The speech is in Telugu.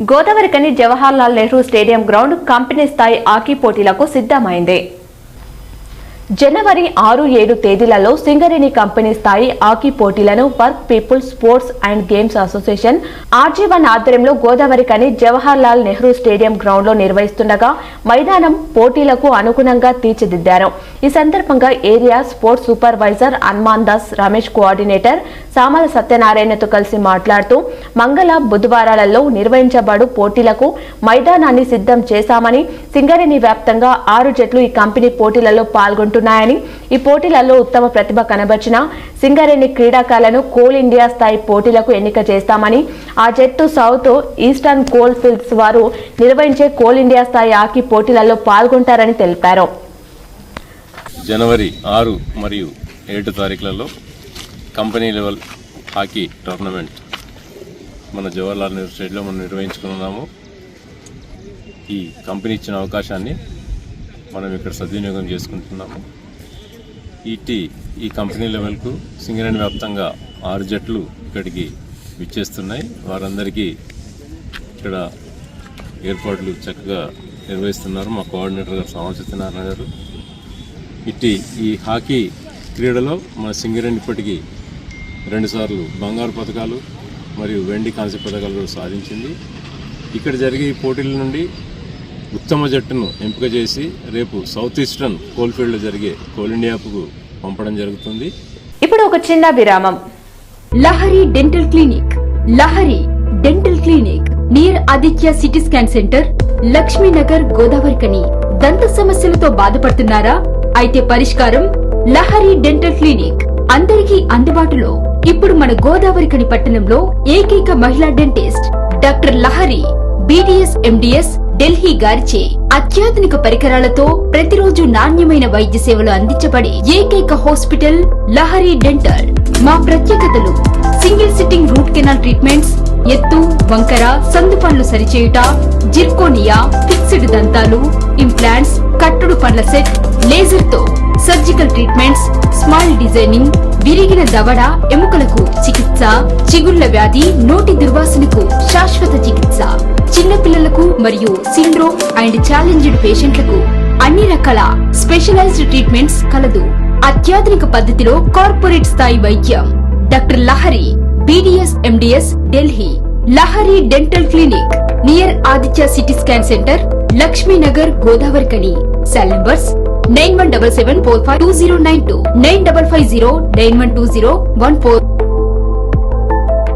Godavarikhani Jawaharlal Nehru stadium ground company స్థాయి హాకీ పోటీలకు సిద్ధమైంది. జనవరి ఆరు ఏడు తేదీలలో సింగరేణి కంపెనీ స్థాయి హాకీ పోటీలను work people sports and games association RG one ఆధ్వర్యంలో గోదావరి కని జవహర్ లాల్ నెహ్రూ స్టేడియం గ్రౌండ్లో నిర్వహిస్తుండగా మైదానం పోటీలకు అనుగుణంగా తీర్చిదిద్దారు. ఈ సందర్భంగా area sports supervisor Hanuman Das Ramesh coordinator Samala సత్యనారాయణతో కలిసి మాట్లాడుతూ మంగళ బుధవారాలలో నిర్వహించబడు పోటీలకు మైదానాన్ని సిద్ధం చేశామని సింగరేణి వ్యాప్తంగా ఆరు జట్లు ఈ కంపెనీ పోటీలలో పాల్గొంటున్నాయని ఈ పోటీలలో ఉత్తమ ప్రతిభ కనబర్చిన సింగరేణి క్రీడాకారులను కోల్ ఇండియా స్థాయి పోటీలకు ఎన్నిక చేస్తామని ఆ జట్టు సౌత్ ఈస్టర్న్ కోల్ ఫీల్డ్స్ వారు నిర్వహించే కోల్ ఇండియా స్థాయి హాకీ పోటీలలో పాల్గొంటారని తెలిపారు. జనవరి ఆరు మరియు ఏడు తారీఖులలో కంపెనీ లెవెల్ హాకీ టోర్నమెంట్ మన జవహర్లాల్ నెహ్రూ స్టేడియంలో మనం నిర్వహించుకున్నాము. ఈ కంపెనీ ఇచ్చిన అవకాశాన్ని మనం ఇక్కడ సద్వినియోగం చేసుకుంటున్నాము. ఈటీ ఈ కంపెనీ లెవెల్కు సింగరేణి వ్యాప్తంగా ఆరు జట్లు ఇక్కడికి విచ్చేస్తున్నాయి. వారందరికీ ఇక్కడ ఏర్పాట్లు చక్కగా నిర్వహిస్తున్నారు మా కోఆర్డినేటర్ గారు సామ సత్యనారాయణ గారు. ఇట్టి ఈ హాకీ క్రీడలో మన సింగరేణి ఇప్పటికీ రెండుసార్లు బంగారు పథకాలు మరియు వెండి కాంస్య పథకాలు కూడా సాధించింది. ఇక్కడ జరిగే ఈ పోటీల నుండి ఉత్తమ జట్టును ఎంపిక చేసి రేపు సౌత్ ఈస్టర్న్ కోల్ఫీల్డ్లో జరిగే కోల్ ఇండియాకు పంపడం జరుగుతుంది. ఇప్పుడు ఒక చిన్న విరామం. Lahari dental clinic Lahari dental clinic near Aditya city scan centre Lakshminagar Godavarikhani దంత సమస్యలతో బాధపడుతున్నారా? అయితే పరిష్కారం లహరి డెంటల్ క్లినిక్. అందరికీ అందుబాటులో. ఇప్పుడు మన గోదావరికని పట్టణంలో ఏకైక మహిళా dentist doctor Lahari BDS MDS Delhi గారిచే అత్యాధునిక పరికరాలతో ప్రతిరోజు నాణ్యమైన వైద్య సేవలు అందించబడే ఏకైక హాస్పిటల్ లహరి డెంటల్. మా ప్రత్యేకతలు single sitting root canal treatments ఎత్తు వంకర సందు పనులు సరిచేయుట జిర్కోనియా ఫిక్స్డ్ దంతాలు ఇంప్లాంట్స్ కట్టుడు పండ్ల సెట్ లేజర్తో సర్జికల్ ట్రీట్మెంట్స్ స్మైల్ డిజైనింగ్ విరిగిన దవడ ఎముకలకు చికిత్స చిగుళ్ళ వ్యాధి నోటి దుర్వాసనకు శాశ్వత చికిత్స. చిన్న పిల్లలకు మరియు సిండ్రోమ్ అండ్ ఛాలెంజ్డ్ పేషెంట్లకు అన్ని రకాల స్పెషలైజ్డ్ ట్రీట్మెంట్స్ కలదు. అత్యాధునిక పద్ధతిలో కార్పొరేట్ స్థాయి వైద్యం. Doctor Lahari BDS MDS Delhi. Lahari dental clinic near Aditya city scan centre Lakshminagar Godavarikhani. Cell numbers nine one double seven four five two zero nine two nine double five zero nine one two zero one four.